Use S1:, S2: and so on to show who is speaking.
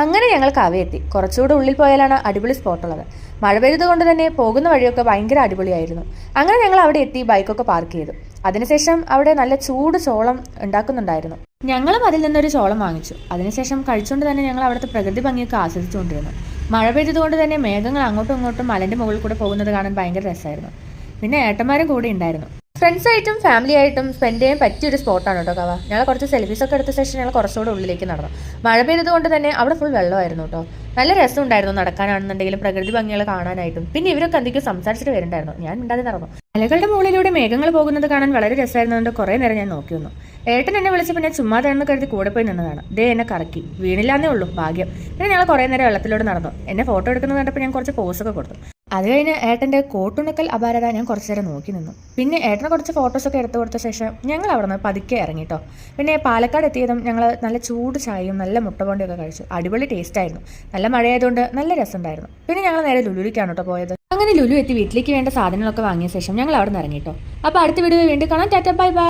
S1: അങ്ങനെ ഞങ്ങൾ കവയെത്തി. കുറച്ചുകൂടെ ഉള്ളിൽ പോയാലാണ് അടിപൊളി സ്പോട്ടുള്ളത് മഴ പെയ്തത് കൊണ്ട് തന്നെ പോകുന്ന വഴിയൊക്കെ ഭയങ്കര അടിപൊളിയായിരുന്നു. അങ്ങനെ ഞങ്ങൾ അവിടെ എത്തി ബൈക്കൊക്കെ പാർക്ക് ചെയ്തു. അതിനുശേഷം അവിടെ നല്ല ചൂട് ചോളം ഉണ്ടാക്കുന്നുണ്ടായിരുന്നു. ഞങ്ങളും അതിൽ നിന്നൊരു ചോളം വാങ്ങിച്ചു. അതിനുശേഷം കഴിച്ചുകൊണ്ട് തന്നെ ഞങ്ങൾ അവിടുത്തെ പ്രകൃതി ഭംഗിയൊക്കെ ആസ്വദിച്ചുകൊണ്ടിരുന്നു. മഴ പെയ്തതുകൊണ്ട് തന്നെ മേഘങ്ങൾ അങ്ങോട്ടും ഇങ്ങോട്ടും മലന്റെ മുകളിൽ കൂടെ പോകുന്നത് കാണാൻ ഭയങ്കര രസമായിരുന്നു. പിന്നെ ഏട്ടന്മാരും കൂടെ ഉണ്ടായിരുന്നു. ഫ്രണ്ട്സ് ആയിട്ടും ഫാമിലി ആയിട്ടും സ്പെൻഡ് ചെയ്യാൻ പറ്റിയൊരു സ്പോട്ടാണ് കേട്ടോ കവ. ഞങ്ങൾ കുറച്ച് സെൽഫീസ് ഒക്കെ എടുത്ത ശേഷം ഞങ്ങൾ കുറച്ചുകൂടെ ഉള്ളിലേക്ക് നടന്നു. മഴ പെയ്തത് കൊണ്ട് തന്നെ അവിടെ ഫുൾ വെള്ളമായിരുന്നു കേട്ടോ. നല്ല രസം ഉണ്ടായിരുന്നു നടക്കാനാണെന്നുണ്ടെങ്കിലും പ്രകൃതി ഭംഗികൾ കാണാനായിട്ടും. പിന്നെ ഇവരൊക്കെ എന്തെങ്കിലും സംസാരിച്ചിട്ട് വരുന്നുണ്ടായിരുന്നു ഞാൻ മിണ്ടാതെ നടന്നു. മലകളുടെ മുകളിലൂടെ മേഘങ്ങൾ പോകുന്നത് കാണാൻ വളരെ രസമായിരുന്നതുകൊണ്ട് കുറേ നേരം ഞാൻ നോക്കി വന്നു ഏട്ടൻ എന്നെ വിളിച്ചപ്പോൾ ഞാൻ ചുമ്മാതാണെന്ന് കരുതി കൂടെ പോയി നിന്നതാണ്. ദേ എന്നെ കറക്കി. വീണില്ലാന്നേ ഉള്ളൂ. ഭാഗ്യം. പിന്നെ ഞങ്ങൾ കുറേ നേരം വെള്ളത്തിലൂടെ നടന്നു. എന്നെ ഫോട്ടോ എടുക്കുന്നത് കണ്ടപ്പോൾ ഞാൻ കുറച്ച് പോസൊക്കെ കൊടുത്തു. അത് കഴിഞ്ഞ് ഏട്ടന്റെ കോട്ടുണക്കൽ അപാരത ഞാൻ കുറച്ച് നേരം നോക്കി നിന്നു. പിന്നെ ഏട്ടനെ കുറച്ച് ഫോട്ടോസൊക്കെ എടുത്തു കൊടുത്ത ശേഷം ഞങ്ങൾ അവിടെ നിന്ന് പതുക്കെ ഇറങ്ങിട്ടോ പിന്നെ പാലക്കാട് എത്തിയതും ഞങ്ങൾ നല്ല ചൂട് ചായയും നല്ല മുട്ടപൊണ്ടിയൊക്കെ കഴിച്ചു. അടിപൊളി ടേസ്റ്റ് ആയിരുന്നു. നല്ല മഴയായതുകൊണ്ട് നല്ല രസമുണ്ടായിരുന്നു. പിന്നെ ഞങ്ങൾ നേരെ ലുലുലിക്കാണ് കേട്ടോ പോയത്. അങ്ങനെ ലുലു എത്തി വീട്ടിലേക്ക് വേണ്ട സാധനങ്ങളൊക്കെ വാങ്ങിയ ശേഷം ഞങ്ങൾ അവിടെ നിന്ന് ഇറങ്ങിട്ടോ അപ്പോൾ അടുത്ത വീഡിയോ വീണ്ടും കാണാം. Tata bye bye.